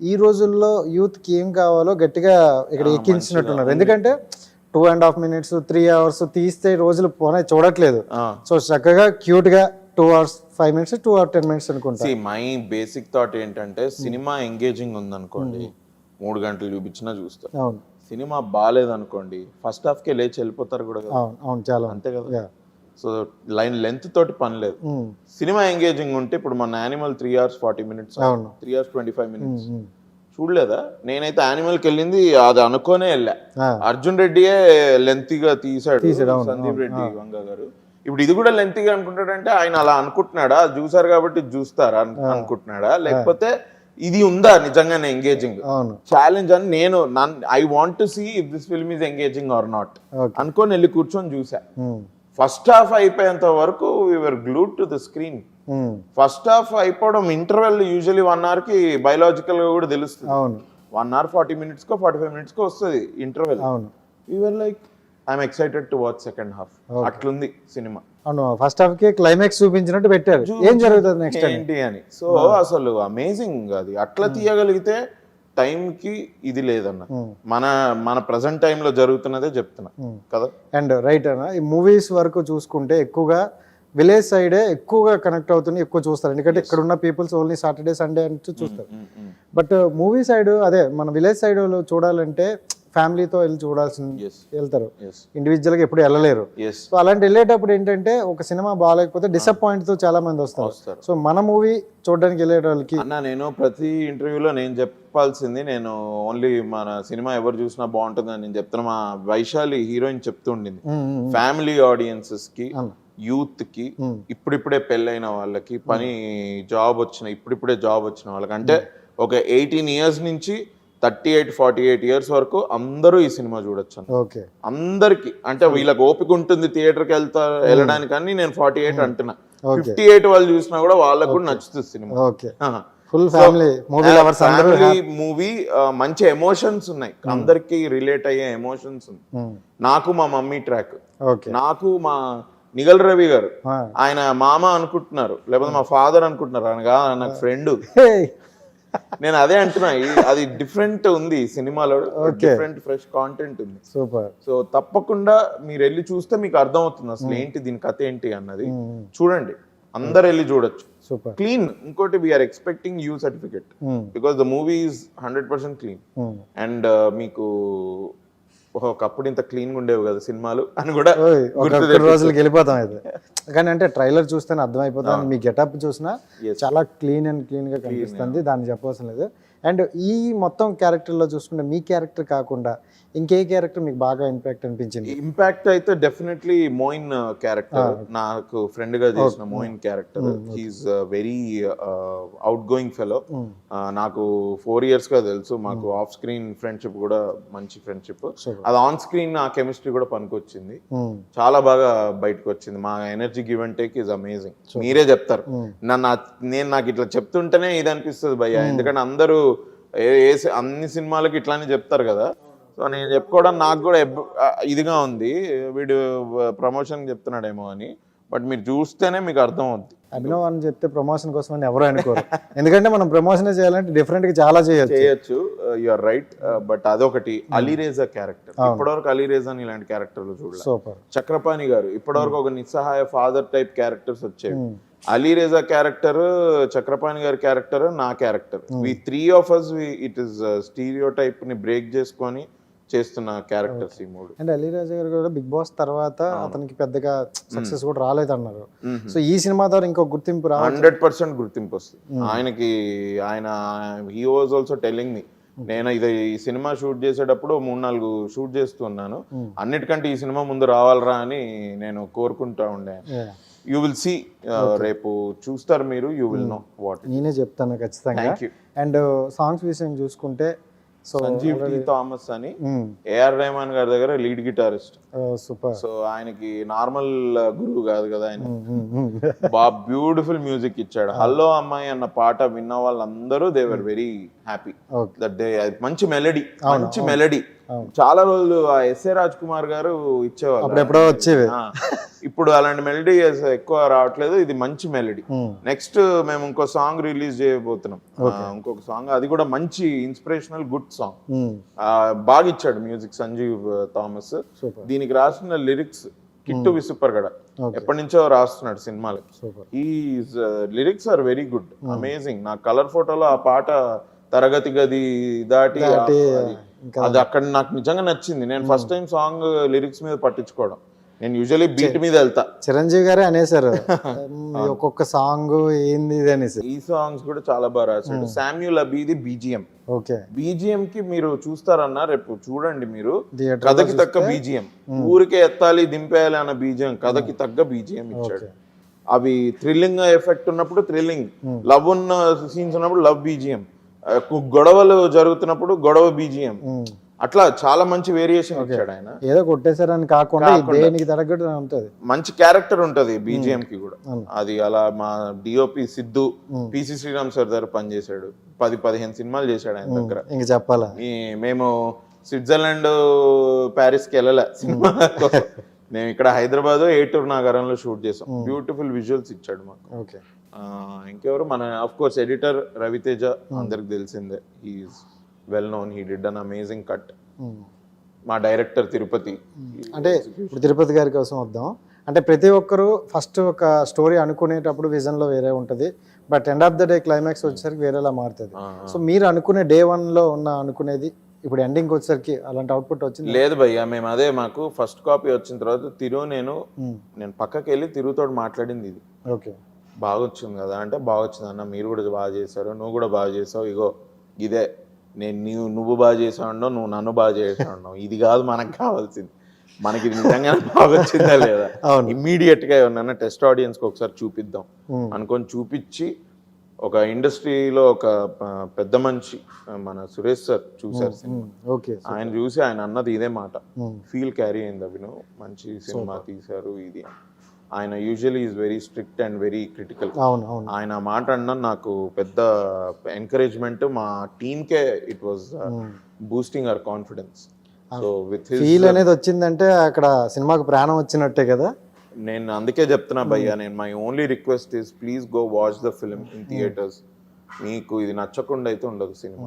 ఈ రోజుల్లో యూత్కి ఏం కావాలో గట్టిగా ఇక్కడ ఎక్కించినట్టున్నారు. ఎందుకంటే two and half minutes three hours తీస్తే రోజులు పోనే చూడట్లేదు. సో చక్కగా క్యూట్గా two hours five minutes two hour ten minutes అనుకుంటా మై బేసిక్ థాట్ ఏంటంటే సినిమా ఎంగేజింగ్ ఉందనుకోండి మూడు గంటలు చూపించినా చూస్తారు అవును. సినిమా బాగాలేదనుకోండి ఫస్ట్ హాఫ్ కే లేచి వెళ్ళిపోతారు కూడా అవును అవును చాలా. అంతే కదా. సో లైన్ లెంత్ తోటి పని లేదు. సినిమా ఎంగేజింగ్ ఉంటే ఇప్పుడు మన Animal three hours forty minutes three hours twenty five minutes. చూడలేదా? నేనైతే యానిమల్కి వెళ్ళింది అది అనుకోనే వెళ్ళా. అర్జున్ రెడ్డియే లెంతీగా తీసాడు సందీప్ రెడ్డి వంగ గారు. ఇప్పుడు ఇది కూడా లెంతీగా అనుకుంటాడంటే ఆయన అలా అనుకుంటున్నాడా? చూసారు కాబట్టి చూస్తారా అను- అనుకుంటున్నాడా? లేకపోతే ఇది ఉందా నిజంగానే ఎంగేజింగ్? ఛాలెంజ్ అని నేను I want to see if this film is engaging or not. అనుకొని వెళ్ళి కూర్చొని చూసా. ఫస్ట్ హాఫ్ అయిపోయేంత వరకు we're glued to the screen. Um, first half అయిపోవడం ఇంటర్వెల్ యూజువలీ వన్ అవర్కి బయలాజికల్గా కూడా తెలుస్తుంది. అవును. వన్ అవర్ ఫార్టీ మినిట్స్ కో ఫార్టీ ఫైవ్ మినిట్స్ కో వస్తుంది ఇంటర్వెల్. అవును. We're like I'm excited to watch second half అట్లుంది సినిమా. అవును ఫస్ట్ హాఫ్కి క్లైమాక్స్ చూపించినట్టు పెట్టారు. ఏం జరుగుతుంది నెక్స్ట్ ఏంటి అని. సో అసలు అమేజింగ్ అది. అట్లా తీయగలిగితే time కి ఇది లేదన్న. మన మన ప్రజెంట్లో జరుగుతున్నదే చెప్తున్నా. కదా? అండ్ రైట్ అన్న ఈ మూవీస్ వరకు చూసుకుంటే ఎక్కువగా విలేజ్ సైడే ఎక్కువగా కనెక్ట్ అవుతుంది ఎక్కువ చూస్తారు. ఎందుకంటే ఇక్కడ ఉన్న పీపుల్స్ ఓన్లీ సాటర్డే సండే అంటూ చూస్తారు. బట్ మూవీ సైడ్ అదే మన విలేజ్ సైడ్ చూడాలంటే ఫ్యామిలీతో వెళ్ళి చూడాల్సింది. వెళ్తారు. ఎస్ ఇండివిజువల్గా ఎప్పుడు వెళ్ళలేరు. ఎస్ సో అలాంటి వెళ్ళేటప్పుడు ఏంటంటే ఒక సినిమా బాగాలేకపోతే డిసప్పాయింట్తో చాలా మంది వస్తారు. సో మన మూవీ చూడడానికి వెళ్ళే వాళ్ళకి అన్న నేను ప్రతి ఇంటర్వ్యూలో నేను చెప్పాల్సింది నేను ఓన్లీ మన సినిమా ఎవరు చూసినా బాగుంటుందని నేను చెప్తున్నా. మా వైశాలి హీరోయిన్ చెప్తూ ఉండింది. ఉమ్, ఉమ్, ఫ్యామిలీ ఆడియన్సెస్కి. యూత్కి ఇప్పుడిప్పుడే పెళ్ళైన వాళ్ళకి పని జాబ్ వచ్చిన ఇప్పుడిప్పుడే జాబ్ వచ్చిన వాళ్ళకి అంటే ఒక ఎయిటీన్ ఇయర్స్ నుంచి thirty eight forty eight years వరకు అందరూ ఈ సినిమా చూడొచ్చు. ఓకే. అందరికి అంటే వీళ్ళకి ఓపిక ఉంటుంది థియేటర్కి వెళ్తా వెళ్ళడానికి అని నేను ఫార్టీ ఎయిట్ అంటున్నా. Okay. ఫిఫ్టీ ఎయిట్ వాళ్ళు చూసినా కూడా వాళ్ళకు కూడా నచ్చుతుంది cinema. Okay. Full family movie lovers family movie మంచి ఎమోషన్స్ ఉన్నాయి. అందరికి రిలేట్ అయ్యే ఎమోషన్స్ ఉన్నాయి. నాకు మా మమ్మీ ట్రాక్ నాకు మా నిగల్ రవి గారు. ఆయన మామ అనుకుంటున్నారు లేకపోతే మా ఫాదర్ అనుకుంటున్నారు. ఆయన నాకు ఫ్రెండ్ నేను అదే అంటున్నా అది డిఫరెంట్ ఉంది సినిమాలో. డిఫరెంట్ ఫ్రెష్ కాంటెంట్ ఉంది. సూపర్. సో తప్పకుండా మీరు వెళ్ళి చూస్తే మీకు అర్థం అవుతుంది అసలు ఏంటి దీని కథ ఏంటి అన్నది. చూడండి అందరు వెళ్ళి చూడొచ్చు. సూపర్. క్లీన్ ఇంకోటి we're expecting U certificate because the movie is hundred percent clean. And మీకు ఒకప్పుడు ఇంత క్లీన్గా ఉండేవి కదా సినిమాలు అని కూడా రోజులకి వెళ్ళిపోతాం అయితే. కానీ అంటే ట్రైలర్ చూస్తేనే అర్థమైపోతుంది. మీ గెటప్ చూసినా. చాలా క్లీన్ అండ్ క్లీన్గా కనిపిస్తుంది. దాన్ని చెప్పవలసిన లేదు. అండ్ ఈ మొత్తం క్యారెక్టర్లో చూసుకుంటే మీ క్యారెక్టర్ కాకుండా ఇంకే క్యారెక్టర్ మీకు బాగా ఇంపాక్ట్ అనిపించింది? ఇంపాక్ట్ అయితే డెఫినెట్లీ మోయిన్ క్యారెక్టర్ నాకు ఫ్రెండ్గా చేసిన Moin character he's very outgoing fellow నాకు ఫోర్ ఇయర్స్గా తెలుసు. మాకు ఆఫ్ స్క్రీన్ ఫ్రెండ్షిప్ కూడా మంచి ఫ్రెండ్షిప్. అది ఆన్ స్క్రీన్ ఆ కెమిస్ట్రీ కూడా పనికొచ్చింది. చాలా బాగా బయటకు వచ్చింది మా energy give and take is amazing మీరే చెప్తారు. నన్ను నేను నాకు ఇట్లా చెప్తుంటేనే ఇది అనిపిస్తుంది భయ్య. ఎందుకంటే అందరూ ఏ- అన్ని సినిమాలకి ఇట్లానే చెప్తారు కదా. సో నేను చెప్పుకోవడం నాకు కూడా ఇదిగా ఉంది. వీడు ప్రమోషన్ చెప్తున్నాడేమో అని. బట్ మీరు చూస్తేనే మీకు అర్థం అవుద్ది అభినవ్ అని చెప్తే ప్రమోషన్ కోసం అని ఎవరు అనుకోరు. ఎందుకంటే మనం ప్రమోషన్ చేయాలంటే డిఫరెంట్గా చాలా చేయొచ్చు. చేయొచ్చు. All right. బట్ అదొకటి. అలీరేజా క్యారెక్టర్. ఇప్పటివరకు అలీరేజా అని ఇలాంటి క్యారెక్టర్లు చూడలేదు. సూపర్. చక్రపాణి గారు ఇప్పటివరకు ఒక నిస్సహాయ ఫాదర్ టైప్ క్యారెక్టర్స్ వచ్చేవి. అలీ రేజా క్యారెక్టర్ చక్రపాణి గారి క్యారెక్టర్ నా character. We three of us it is stereo టైప్ని break చేసుకొని చేస్తున్న క్యారెక్టర్స్ ఈ మూడు. అండ్ అలీరాజు గారు కూడా బిగ్ బాస్ తర్వాత అతనికి పెద్దగా సక్సెస్ కూడా రాలేదన్నారు. మ్మ్. సో ఈ సినిమా ద్వారా ఇంకో గుర్తింపు రా హండ్రెడ్ పర్సెంట్ గుర్తింపు వస్తుంది. ఆయనకి ఆయన he was also telling me నేను ఇది ఈ సినిమా షూట్ చేసేటప్పుడు మూడు నాలుగు షూట్ చేస్తున్నాను అన్నిటికంటే ఈ సినిమా ముందు రావాలరా అని నేను కోరుకుంటా ఉండే. యూ విల్ సి రేపు చూస్తారు మీరు యూ విల్ నో వాట్ నేనే చెప్తాను ఖచ్చితంగా. అండ్ సాంగ్స్ విషయం చూసుకుంటే సో సంజీవ్ టీ థామస్ అని ఏఆర్ రెహమాన్ గారి దగ్గర లీడ్ గిటారిస్ట్ సూపర్. సో ఆయనకి నార్మల్ గురువు కాదు కదా ఆయన. బా బ్యూటిఫుల్ మ్యూజిక్ ఇచ్చాడు. హలో అమ్మాయి అన్న పాట విన్న వాళ్ళందరూ they were very happy. That they మంచి మెలడీ మంచి మెలడీ. చాలా రోజులు ఆ ఎస్ఏ రాజ్ కుమార్ గారు ఇచ్చేవాళ్ళు. అప్పుడెప్పుడో వచ్చేవి. ఇప్పుడు అలాంటి మెలడీ ఎక్కువ రావట్లేదు. ఇది మంచి మెలడీ. నెక్స్ట్ మేము ఇంకో సాంగ్ రిలీజ్ చేయబోతున్నాం. ఇంకొక సాంగ్ అది కూడా మంచి ఇన్స్పిరేషనల్ గుడ్ సాంగ్ బాగా ఇచ్చాడు మ్యూజిక్ సంజీవ్ థామస్. దీనికి రాసిన లిరిక్స్ కిట్టు విసుప్పర్ గడ ఎప్పటి నుంచో రాస్తున్నాడు సినిమాలు. ఈ lyrics are very good amazing నా కలర్ ఫోటోలో ఆ పాట తరగతి గది దాటి, అది- అక్కడ నాకు నిజంగా నచ్చింది. నేను ఫస్ట్ టైం సాంగ్ లిరిక్స్ మీద పట్టించుకోవడం. నేను యూజువలీ బీట్ మీద వెళ్తా. చిరంజీవి గారే అనేసారు ఒక్కొక్క సాంగ్ ఏంది ఇది అనేసి. ఈ సాంగ్స్ కూడా చాలా బాగా రాశాడు. Samuel Abidi BGM okay. BGM కి మీరు చూస్తారన్నా రేపు చూడండి మీరు. కథకి తగ్గ బీజిఎం ఊరికే ఎత్తాలి దింపేయాలి అన్న బీజిఎం కథకి తగ్గ బీజిఎం ఇచ్చాడు. అవి థ్రిల్లింగ్ ఎఫెక్ట్ ఉన్నప్పుడు థ్రిల్లింగ్ లవ్ ఉన్న సీన్స్ ఉన్నప్పుడు లవ్ బీజిఎం గొడవలు జరుగుతున్నప్పుడు గొడవ బీజిఎం. అట్లా చాలా మంచి వేరియేషన్ ఇచ్చాడు ఆయన. ఏదో కొట్టేశారని కాకుండా ఈ దేనికి తరగట్టు ఉంటది. మంచి క్యారెక్టర్ ఉంటది బీజిఎం కి కూడా. అది అలా మా DOP Siddhu PC Sriram sir దగ్గర పనిచేశాడు. పది పదిహేను సినిమాలు చేశాడు ఆయన దగ్గర. ఇంక చెప్పాలా? మేము స్విట్జర్లాండ్ ప్యారిస్కి వెళ్ళలే సినిమా మేము ఇక్కడ హైదరాబాద్ ఏటూర్ నగరంలో షూట్ చేసాం. బ్యూటిఫుల్ విజువల్స్ ఇచ్చాడు మాకు. ఓకే. ఇంకెవరు? మన ఆఫ్ కోర్స్ ఎడిటర్ రవితేజ అందరికి తెలిసిందే. He's well known he did an amazing cut మా డైరెక్టర్ తిరుపతి. అంటే ఇప్పుడు తిరుపతి గారి కోసం వద్దాం. అంటే ప్రతి ఒక్కరు ఫస్ట్ ఒక స్టోరీ అనుకునేటప్పుడు విజన్లో వేరే ఉంటది. But end of the day climax వచ్చేసరికి వేరేలా మారుతుంది. సో మీరు అనుకునే డే వన్లో ఉన్న అనుకునేది ఇప్పుడు ఎండింగ్ వచ్చేసరికి అలాంటి అవుట్పుట్ వచ్చింది? లేదు భయ్య మేము అదే మాకు ఫస్ట్ కాపీ వచ్చిన తర్వాత తిరు నేను మ్మ్. నేను పక్కకి వెళ్ళి తిరుగుతోటి మాట్లాడింది ఇది. ఓకే బాగా వచ్చింది కదా అంటే బాగా వచ్చింది అన్న మీరు కూడా బాగా చేశారు నువ్వు కూడా బాగా చేసావు ఇగో ఇదే నేను నీవు నువ్వు బాగా చేసావు నువ్వు నన్ను బాగా చేసావు ఇది కాదు మనకు కావాల్సింది. మనకి నిజంగా బాగా వచ్చిందా లేదా? అవును. ఇమ్మీడియట్గా ఏమన్నా టెస్ట్ ఆడియన్స్కి ఒకసారి చూపిద్దాం. అనుకొని చూపించి ఒక ఇండస్ట్రీలో ఒక పెద్ద మనిషి మన సురేష్ సార్ చూసారు సినిమా. ఓకే ఆయన చూసి ఆయన అన్నది ఇదే మాట. ఫీల్ క్యారీ అయింది అభిను మంచి సినిమా తీశారు ఇది. ఆయన usually is very strict and very critical అవును అవును. ఆయన మాట అన్న నాకు పెద్ద ఎంకరేజ్మెంట్ మా టీమ్కే it was boosting our confidence so with feel అనేది వచ్చిందంటే అక్కడ సినిమాకు ప్రాణం వచ్చినట్టే కదా? నేను అందుకే చెప్తున్నా భయ్యా నేను my only request is please go watch the film in theatres మీకు ఇది నచ్చకుండా అయితే ఉండదు సినిమా.